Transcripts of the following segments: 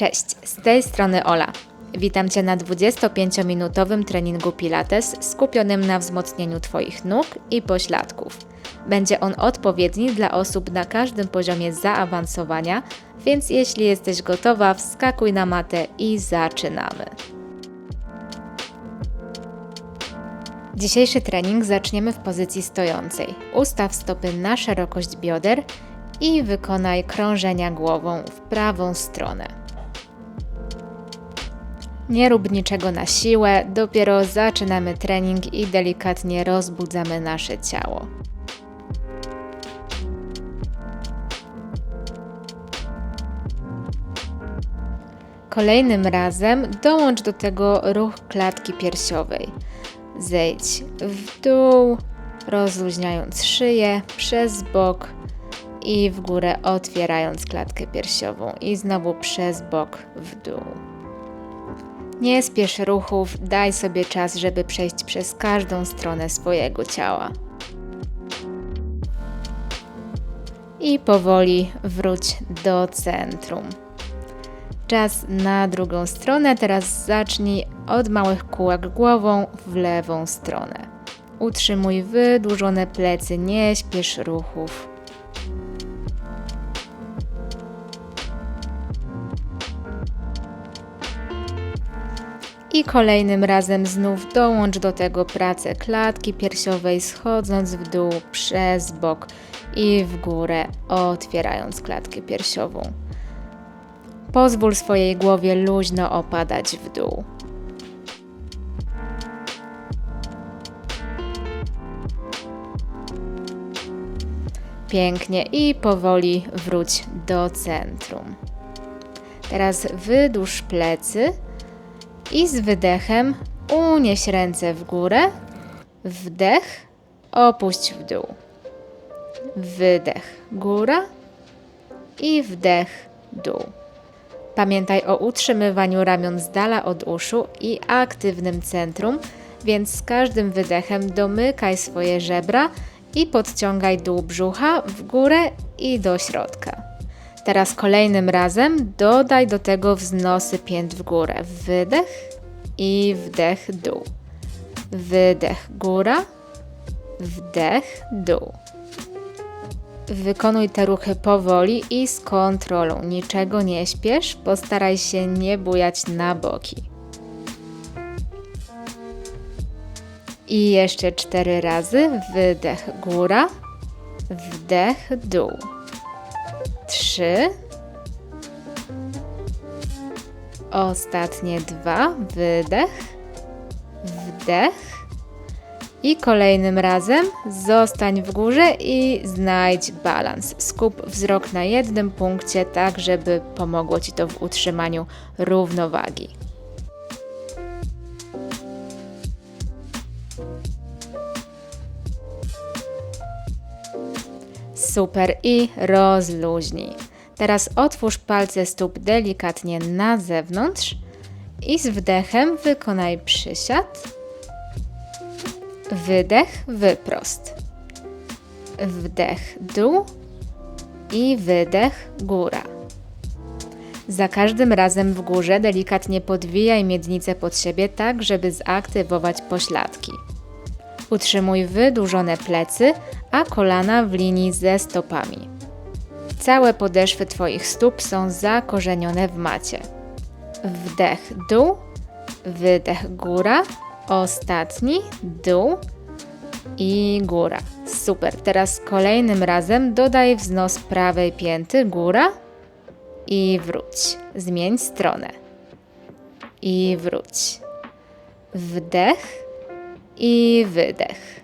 Cześć, z tej strony Ola. Witam Cię na 25-minutowym treningu Pilates skupionym na wzmocnieniu Twoich nóg i pośladków. Będzie on odpowiedni dla osób na każdym poziomie zaawansowania, więc jeśli jesteś gotowa, wskakuj na matę i zaczynamy. Dzisiejszy trening zaczniemy w pozycji stojącej. Ustaw stopy na szerokość bioder i wykonaj krążenia głową w prawą stronę. Nie rób niczego na siłę, dopiero zaczynamy trening i delikatnie rozbudzamy nasze ciało. Kolejnym razem dołącz do tego ruch klatki piersiowej. Zejdź w dół, rozluźniając szyję przez bok i w górę otwierając klatkę piersiową i znowu przez bok w dół. Nie spiesz ruchów, daj sobie czas, żeby przejść przez każdą stronę swojego ciała. I powoli wróć do centrum. Czas na drugą stronę. Teraz zacznij od małych kółek głową w lewą stronę. Utrzymuj wydłużone plecy, nie śpiesz ruchów. I kolejnym razem znów dołącz do tego pracę klatki piersiowej, schodząc w dół przez bok i w górę, otwierając klatkę piersiową. Pozwól swojej głowie luźno opadać w dół. Pięknie i powoli wróć do centrum. Teraz wydłuż plecy i z wydechem unieś ręce w górę. Wdech, opuść w dół. Wydech, góra i wdech, dół. Pamiętaj o utrzymywaniu ramion z dala od uszu i aktywnym centrum, więc z każdym wydechem domykaj swoje żebra i podciągaj dół brzucha w górę i do środka. Teraz kolejnym razem dodaj do tego wznosy pięt w górę. Wydech i wdech dół. Wydech góra, wdech dół. Wykonuj te ruchy powoli i z kontrolą. Niczego nie śpiesz, postaraj się nie bujać na boki. I jeszcze cztery razy. Wydech góra, wdech dół. Trzy. Ostatnie dwa. Wydech, wdech i kolejnym razem zostań w górze i znajdź balans. Skup wzrok na jednym punkcie, tak żeby pomogło Ci to w utrzymaniu równowagi. Super i rozluźnij. Teraz otwórz palce stóp delikatnie na zewnątrz i z wdechem wykonaj przysiad Wydech, wyprost. Wdech, dół i wydech, góra. Za każdym razem w górze delikatnie podwijaj miednicę pod siebie tak, żeby zaktywować pośladki. Utrzymuj wydłużone plecy, a kolana w linii ze stopami. Całe podeszwy Twoich stóp są zakorzenione w macie. Wdech dół, wydech góra, Ostatni, dół i góra. Super. Teraz kolejnym razem dodaj wznos prawej pięty, góra i wróć. Zmień stronę. I wróć. Wdech i wydech.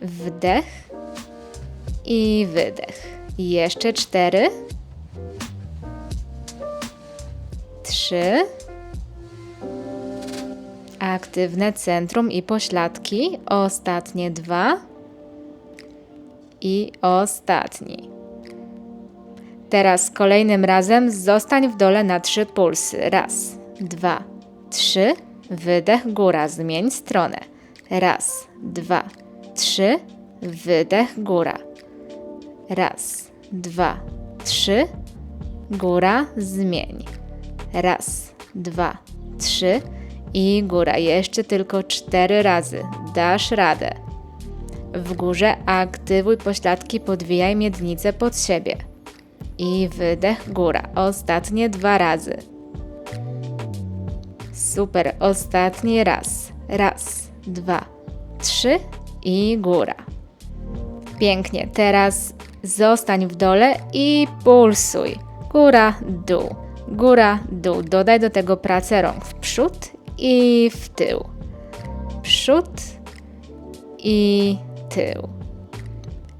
Wdech i wydech. Jeszcze cztery. Trzy aktywne centrum i pośladki. Ostatnie dwa. I ostatni. Teraz kolejnym razem zostań w dole na trzy pulsy. Raz, dwa, trzy. Wydech, góra. Zmień stronę. Raz, dwa, trzy. Wydech, góra. Raz, dwa, trzy. Góra, zmień. Raz, dwa, trzy i góra. Jeszcze tylko cztery razy. Dasz radę. W górze aktywuj pośladki, podwijaj miednicę pod siebie. I wydech góra. Ostatnie dwa razy. Super. Ostatni raz. Raz, dwa, trzy i góra. Pięknie. Teraz zostań w dole i pulsuj. Góra, dół. Góra, dół. Dodaj do tego pracę rąk w przód i w tył. Przód i tył.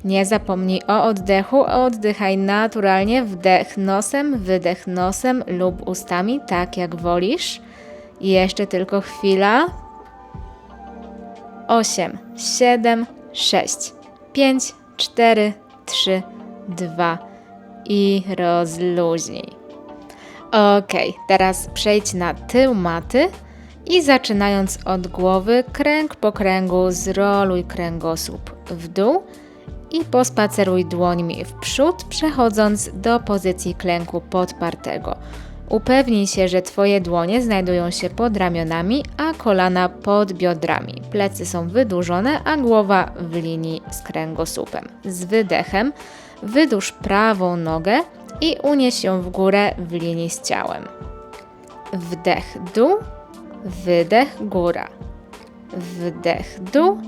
Nie zapomnij o oddechu, oddychaj naturalnie, wdech nosem, wydech nosem lub ustami, tak jak wolisz. Jeszcze tylko chwila. 8, 7, 6, 5, 4, 3, 2 i rozluźnij. Ok, teraz przejdź na tył maty i zaczynając od głowy, kręg po kręgu zroluj kręgosłup w dół i pospaceruj dłońmi w przód, przechodząc do pozycji klęku podpartego. Upewnij się, że Twoje dłonie znajdują się pod ramionami, a kolana pod biodrami. Plecy są wydłużone, a głowa w linii z kręgosłupem. Z wydechem wydłuż prawą nogę i unieś ją w górę w linii z ciałem. Wdech dół, wydech góra. Wdech dół,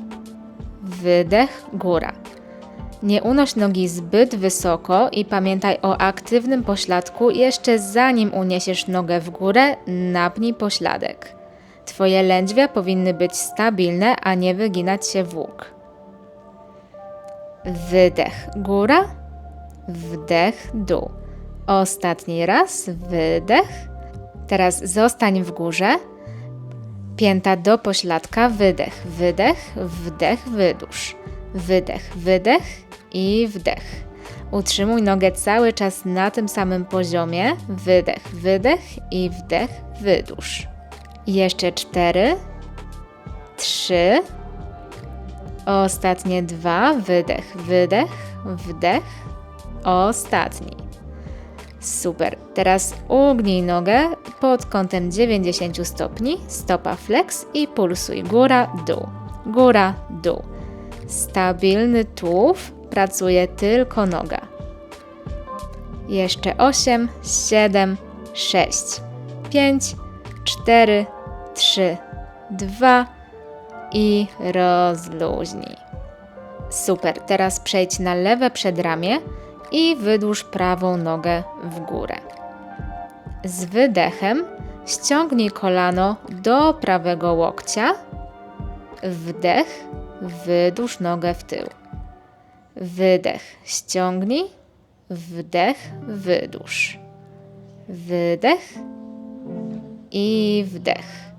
wydech góra. Nie unoś nogi zbyt wysoko i pamiętaj o aktywnym pośladku jeszcze zanim uniesiesz nogę w górę, napnij pośladek. Twoje lędźwia powinny być stabilne, a nie wyginać się w łuk. Wydech góra, wdech dół. Ostatni raz, wydech. Teraz zostań w górze. Pięta do pośladka, wydech, wydech, wdech, wydłuż. Wydech, wydech i wdech. Utrzymuj nogę cały czas na tym samym poziomie. Wydech, wydech i wdech, wydłuż. Jeszcze cztery, trzy, ostatnie dwa, wydech, wydech, wdech, ostatni. Super. Teraz ugnij nogę pod kątem 90 stopni, stopa flex i pulsuj góra, dół, góra, dół. Stabilny tułów, pracuje tylko noga. Jeszcze 8, 7, 6, 5, 4, 3, 2 i rozluźnij. Super, teraz przejdź na lewe przedramię i wydłuż prawą nogę w górę. Z wydechem ściągnij kolano do prawego łokcia. Wdech, wydłuż nogę w tył. Wydech, ściągnij. Wdech, wydłuż. Wydech i wdech.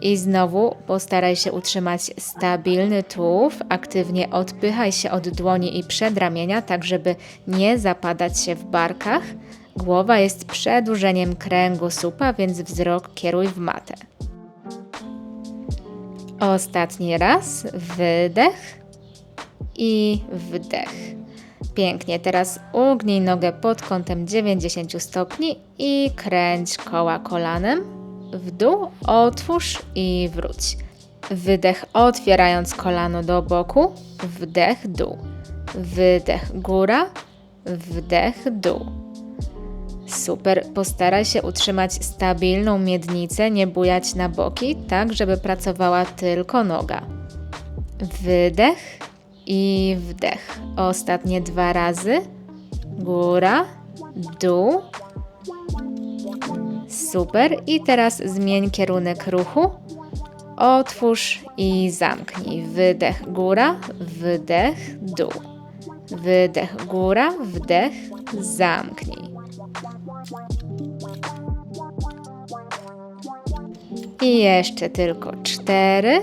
I znowu postaraj się utrzymać stabilny tułów, aktywnie odpychaj się od dłoni i przedramienia, tak żeby nie zapadać się w barkach. Głowa jest przedłużeniem kręgu supa, więc wzrok kieruj w matę. Ostatni raz wydech i wdech. Pięknie, teraz ugnij nogę pod kątem 90 stopni i kręć koła kolanem w dół, otwórz i wróć. Wydech otwierając kolano do boku, wdech dół. Wydech góra, wdech dół. Super, postaraj się utrzymać stabilną miednicę, nie bujać na boki, tak żeby pracowała tylko noga. Wydech i wdech. Ostatnie dwa razy. Góra, dół, Super. I teraz zmień kierunek ruchu. Otwórz i zamknij. Wydech góra, wydech dół. Wydech góra, wdech, zamknij. I jeszcze tylko cztery,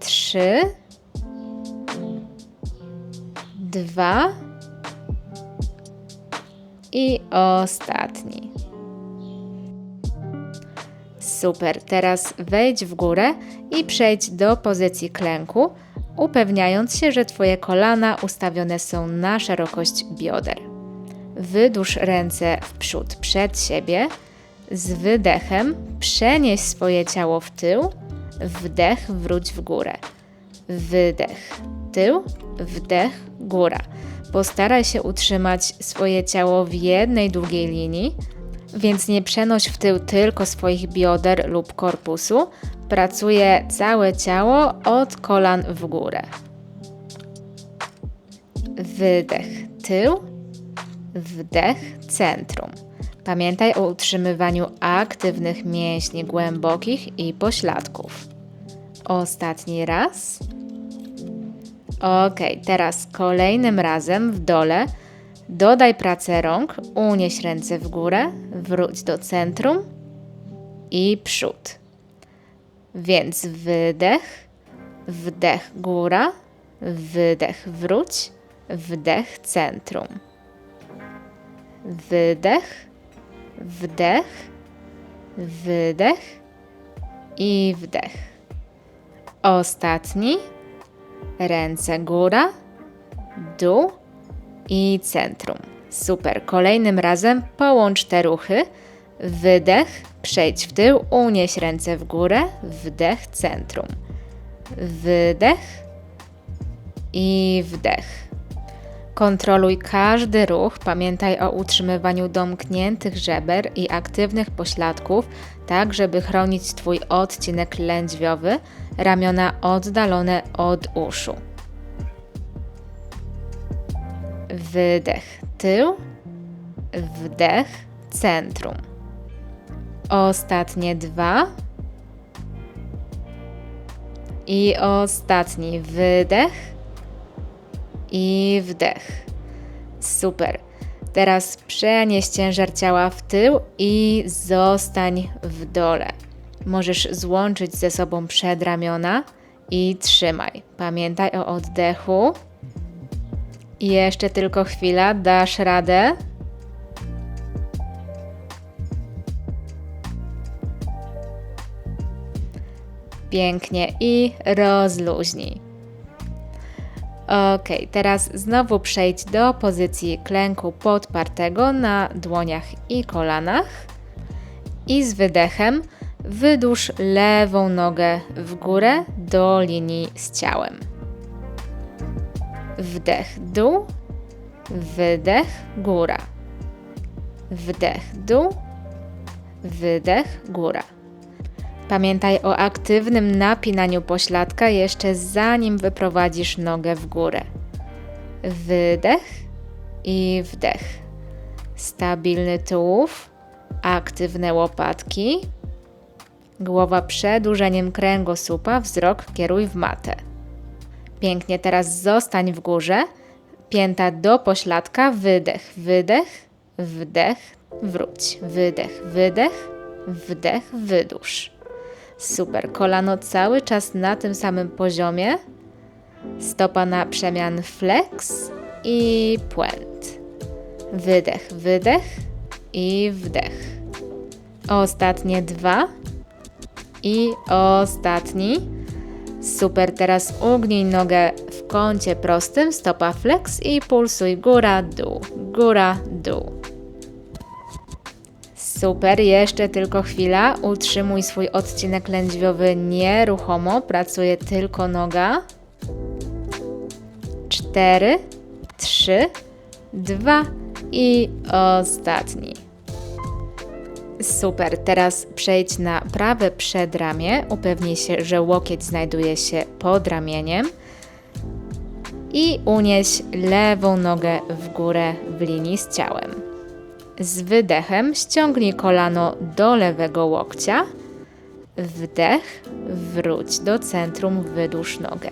trzy, dwa i ostatni. Super, teraz wejdź w górę i przejdź do pozycji klęku, upewniając się, że Twoje kolana ustawione są na szerokość bioder. wydłuż ręce w przód przed siebie. Z wydechem przenieś swoje ciało w tył. Wdech, wróć w górę. Wydech, tył, wdech, góra. Postaraj się utrzymać swoje ciało w jednej długiej linii, więc nie przenoś w tył tylko swoich bioder lub korpusu. Pracuje całe ciało od kolan w górę. Wydech, tył, wdech, centrum. Pamiętaj o utrzymywaniu aktywnych mięśni głębokich i pośladków. Ostatni raz. Ok, teraz kolejnym razem w dole dodaj pracę rąk, unieś ręce w górę, wróć do centrum i przód. Więc wydech, wdech góra, wydech wróć, wdech centrum. Wydech, wdech, wydech i wdech. Ostatni. Ręce góra, dół i centrum. Super. Kolejnym razem połącz te ruchy. Wydech, przejdź w tył, unieś ręce w górę, wdech, centrum. Wydech i wdech. Kontroluj każdy ruch, pamiętaj o utrzymywaniu domkniętych żeber i aktywnych pośladków, tak żeby chronić Twój odcinek lędźwiowy, ramiona oddalone od uszu. Wydech tył, wdech centrum. Ostatnie dwa. I ostatni wydech i wdech. Super. Teraz przenieś ciężar ciała w tył i zostań w dole. Możesz złączyć ze sobą przedramiona i trzymaj. Pamiętaj o oddechu. Jeszcze tylko chwila, dasz radę. Pięknie i rozluźnij. Ok, teraz znowu przejdź do pozycji klęku podpartego na dłoniach i kolanach i z wydechem wydłuż lewą nogę w górę do linii z ciałem. Wdech dół, wydech góra. Wdech dół, wydech góra. Pamiętaj o aktywnym napinaniu pośladka jeszcze zanim wyprowadzisz nogę w górę. Wydech i wdech. Stabilny tułów, aktywne łopatki. Głowa przedłużeniem kręgosłupa, wzrok kieruj w matę. Pięknie, teraz zostań w górze. Pięta do pośladka, wydech, wydech, wdech, wróć. Wydech, wydech, wdech, wydłuż. Super. Kolano cały czas na tym samym poziomie. Stopa na przemian flex i puent. Wydech, wydech i wdech. Ostatnie dwa. I ostatni. Super, teraz ugnij nogę w kącie prostym, stopa flex i pulsuj góra, dół, góra, dół. Super, jeszcze tylko chwila. Utrzymuj swój odcinek lędźwiowy nieruchomo. Pracuje tylko noga. Cztery, trzy, dwa i ostatni. Super, teraz przejdź na prawe przedramię. Upewnij się, że łokieć znajduje się pod ramieniem. I unieś lewą nogę w górę w linii z ciałem. Z wydechem ściągnij kolano do lewego łokcia. Wdech, wróć do centrum, wydłuż nogę.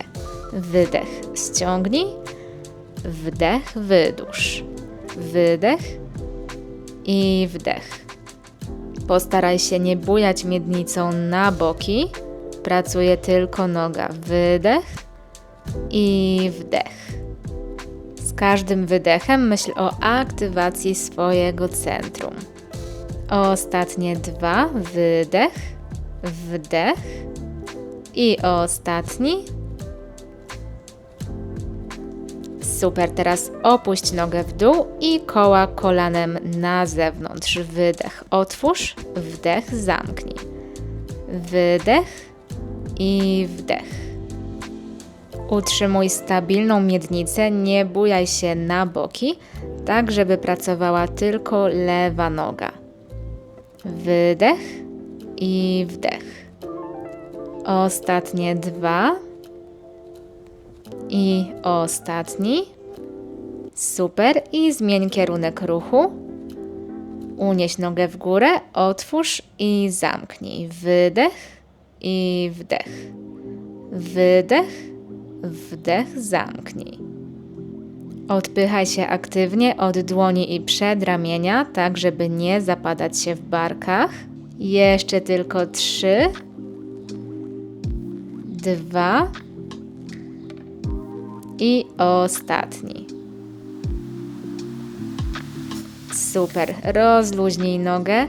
Wydech, ściągnij. Wdech, wydłuż. Wydech i wdech. Postaraj się nie bujać miednicą na boki. Pracuje tylko noga. Wydech i wdech każdym wydechem myśl o aktywacji swojego centrum. Ostatnie dwa, wydech, wdech i ostatni. Super, teraz opuść nogę w dół i koła kolanem na zewnątrz. Wydech, otwórz, wdech, zamknij. Wydech i wdech. Utrzymuj stabilną miednicę, nie bujaj się na boki, tak żeby pracowała tylko lewa noga. Wydech i wdech. Ostatnie dwa. I ostatni. Super. I zmień kierunek ruchu. Unieś nogę w górę, otwórz i zamknij. Wydech i wdech. Wydech, wdech, zamknij. Odpychaj się aktywnie od dłoni i przedramienia, tak żeby nie zapadać się w barkach. Jeszcze tylko trzy, dwa i ostatni. Super, rozluźnij nogę.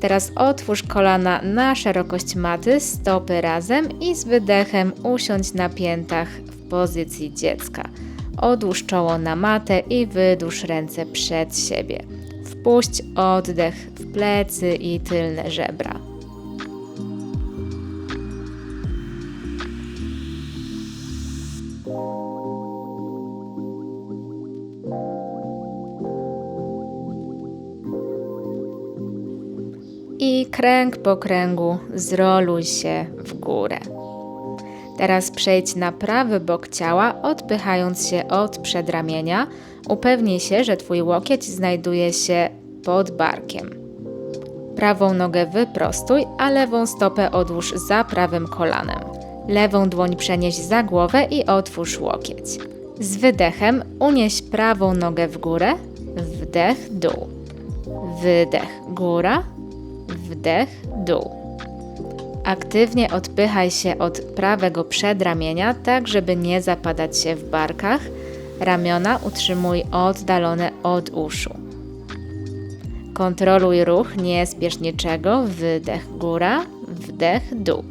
Teraz otwórz kolana na szerokość maty, stopy razem i z wydechem usiądź na piętach w pozycji dziecka. Odłóż czoło na matę i wydłuż ręce przed siebie. Wpuść oddech w plecy i tylne żebra. Kręg po kręgu zroluj się w górę. Teraz przejdź na prawy bok ciała, odpychając się od przedramienia. Upewnij się, że Twój łokieć znajduje się pod barkiem. Prawą nogę wyprostuj, a lewą stopę odłóż za prawym kolanem. Lewą dłoń przenieś za głowę i otwórz łokieć. Z wydechem unieś prawą nogę w górę, wdech, dół. Wydech, góra, wdech, dół. Aktywnie odpychaj się od prawego przedramienia, tak żeby nie zapadać się w barkach. Ramiona utrzymuj oddalone od uszu. Kontroluj ruch, nie spiesz niczego. Wydech góra, wdech dół.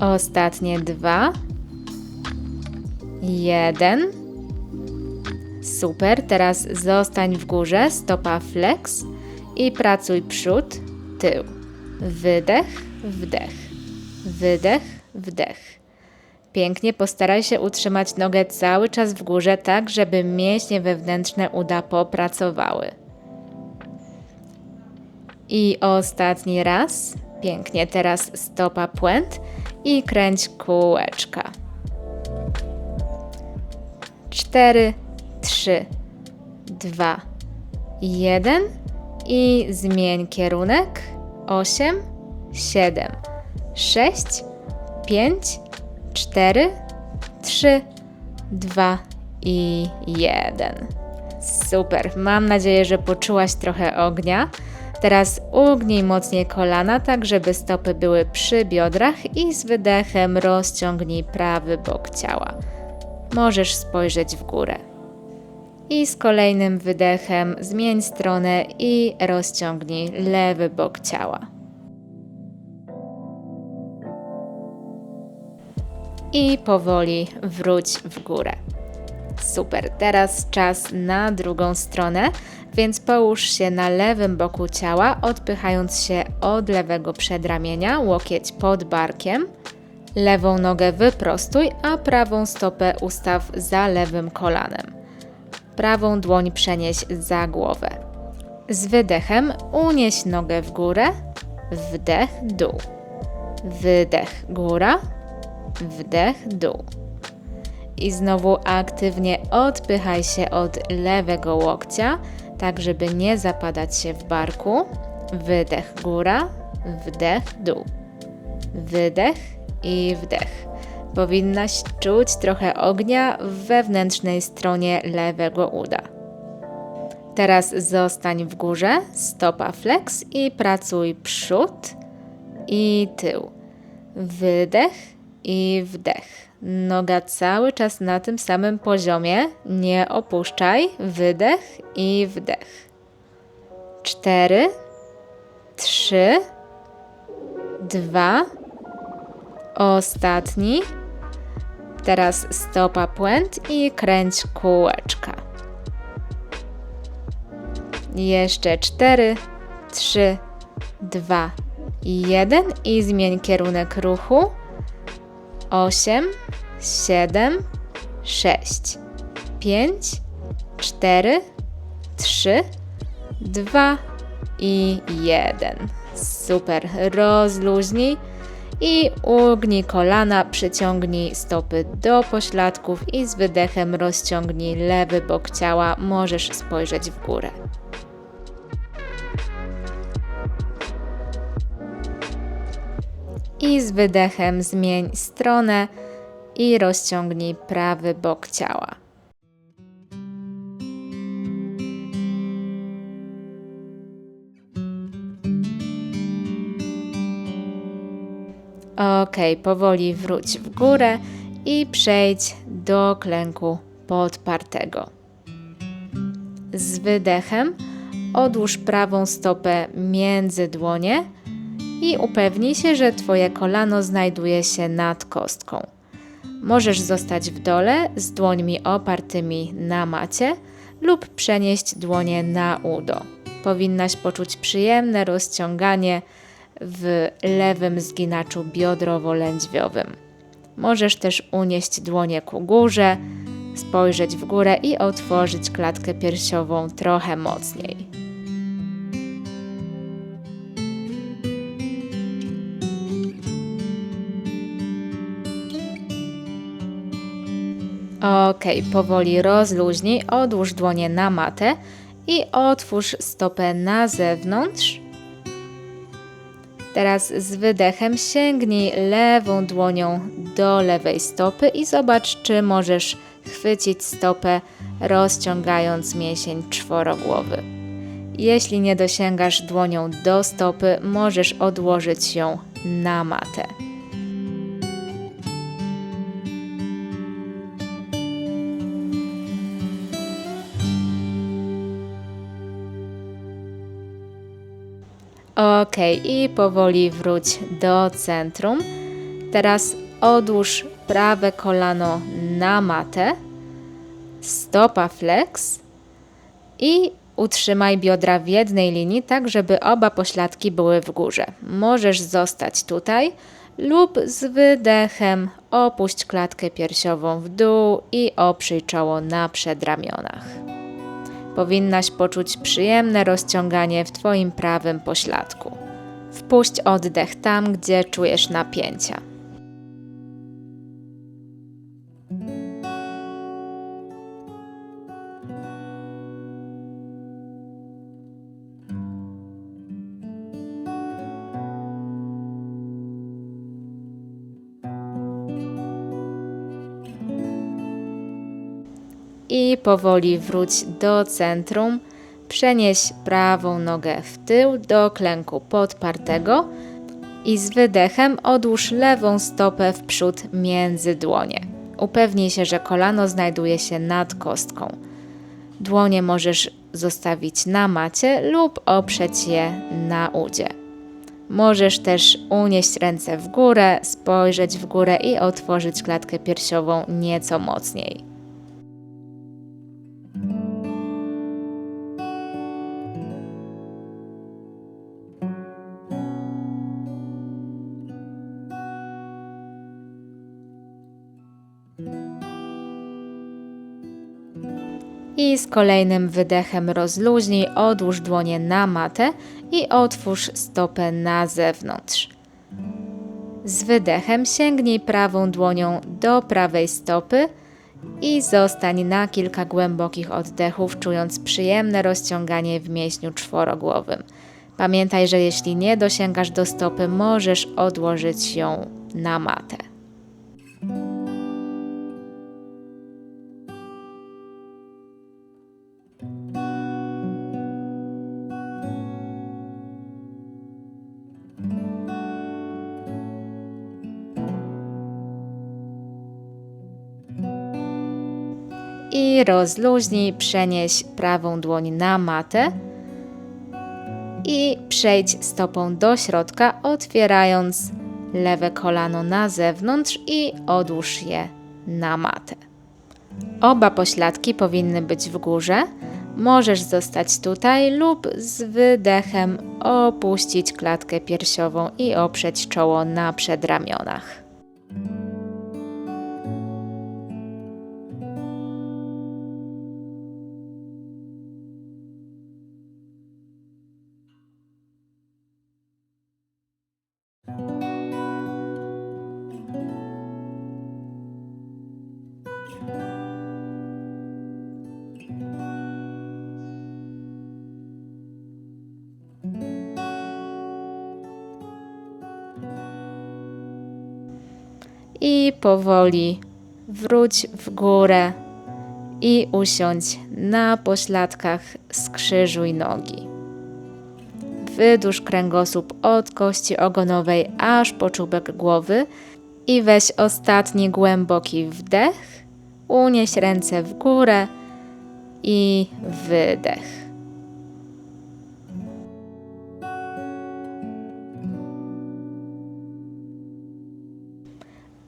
Ostatnie dwa. Jeden. Super, teraz zostań w górze, stopa flex i pracuj przód, tył. Wydech, wdech. Wydech, wdech. Pięknie postaraj się utrzymać nogę cały czas w górze, tak żeby mięśnie wewnętrzne uda popracowały. I ostatni raz. Pięknie, teraz stopa puent i kręć kółeczka. Cztery, trzy, dwa, jeden i zmień kierunek. 8, 7, 6, 5, 4, 3, 2 i 1. Super, mam nadzieję, że poczułaś trochę ognia. Teraz ugnij mocniej kolana, tak żeby stopy były przy biodrach i z wydechem rozciągnij prawy bok ciała. Możesz spojrzeć w górę. I z kolejnym wydechem zmień stronę i rozciągnij lewy bok ciała. I powoli wróć w górę. Super, teraz czas na drugą stronę, więc połóż się na lewym boku ciała, odpychając się od lewego przedramienia, łokieć pod barkiem. Lewą nogę wyprostuj, a prawą stopę ustaw za lewym kolanem. Prawą dłoń przenieś za głowę. Z wydechem unieś nogę w górę, wdech, dół. Wydech, góra, wdech, dół. I znowu aktywnie odpychaj się od lewego łokcia, tak żeby nie zapadać się w barku. Wydech, góra, wdech, dół. Wydech i wdech powinnaś czuć trochę ognia w wewnętrznej stronie lewego uda. Teraz zostań w górze, stopa flex i pracuj przód i tył. Wydech i wdech. Noga cały czas na tym samym poziomie, nie opuszczaj. Wydech i wdech. Cztery, trzy, dwa, ostatni Teraz stopa puent i kręć kółeczka. Jeszcze 4, 3, 2, 1 i zmień kierunek ruchu. 8, 7, 6, 5, 4, 3, 2 i 1. Super, rozluźnij i ugnij kolana, przyciągnij stopy do pośladków i z wydechem rozciągnij lewy bok ciała, możesz spojrzeć w górę. I z wydechem zmień stronę i rozciągnij prawy bok ciała. Ok, powoli wróć w górę i przejdź do klęku podpartego. Z wydechem odłóż prawą stopę między dłonie i upewnij się, że Twoje kolano znajduje się nad kostką. Możesz zostać w dole z dłońmi opartymi na macie lub przenieść dłonie na udo. Powinnaś poczuć przyjemne rozciąganie w lewym zginaczu biodrowo-lędźwiowym. Możesz też unieść dłonie ku górze, spojrzeć w górę i otworzyć klatkę piersiową trochę mocniej. Ok, powoli rozluźnij, odłóż dłonie na matę i otwórz stopę na zewnątrz. Teraz z wydechem sięgnij lewą dłonią do lewej stopy i zobacz, czy możesz chwycić stopę, rozciągając mięsień czworogłowy. Jeśli nie dosięgasz dłonią do stopy, możesz odłożyć ją na matę. Ok, i powoli wróć do centrum. Teraz odłóż prawe kolano na matę, stopa flex i utrzymaj biodra w jednej linii, tak żeby oba pośladki były w górze. Możesz zostać tutaj lub z wydechem opuść klatkę piersiową w dół i oprzyj czoło na przedramionach powinnaś poczuć przyjemne rozciąganie w Twoim prawym pośladku. Wpuść oddech tam, gdzie czujesz napięcia. I powoli wróć do centrum. Przenieś prawą nogę w tył do klęku podpartego i z wydechem odłóż lewą stopę w przód między dłonie. Upewnij się, że kolano znajduje się nad kostką. Dłonie możesz zostawić na macie lub oprzeć je na udzie. Możesz też unieść ręce w górę, spojrzeć w górę i otworzyć klatkę piersiową nieco mocniej. I z kolejnym wydechem rozluźnij, odłóż dłonie na matę i otwórz stopę na zewnątrz. Z wydechem sięgnij prawą dłonią do prawej stopy i zostań na kilka głębokich oddechów, czując przyjemne rozciąganie w mięśniu czworogłowym. Pamiętaj, że jeśli nie dosięgasz do stopy, możesz odłożyć ją na matę. I rozluźnij, przenieś prawą dłoń na matę i przejdź stopą do środka, otwierając lewe kolano na zewnątrz i odłóż je na matę. Oba pośladki powinny być w górze. Możesz zostać tutaj lub z wydechem opuścić klatkę piersiową i oprzeć czoło na przedramionach. Powoli wróć w górę i usiądź na pośladkach, skrzyżuj nogi. Wydłuż kręgosłup od kości ogonowej aż po czubek głowy i weź ostatni głęboki wdech, unieś ręce w górę i wydech.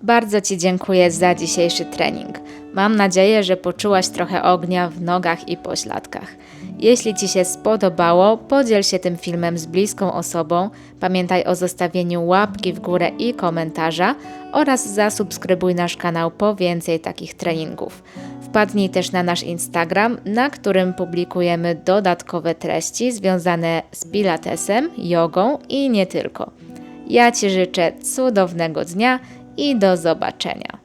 Bardzo Ci dziękuję za dzisiejszy trening. Mam nadzieję, że poczułaś trochę ognia w nogach i pośladkach. Jeśli Ci się spodobało, podziel się tym filmem z bliską osobą. Pamiętaj o zostawieniu łapki w górę i komentarza oraz zasubskrybuj nasz kanał po więcej takich treningów. Wpadnij też na nasz Instagram, na którym publikujemy dodatkowe treści związane z pilatesem, jogą i nie tylko. Ja Ci życzę cudownego dnia i do zobaczenia.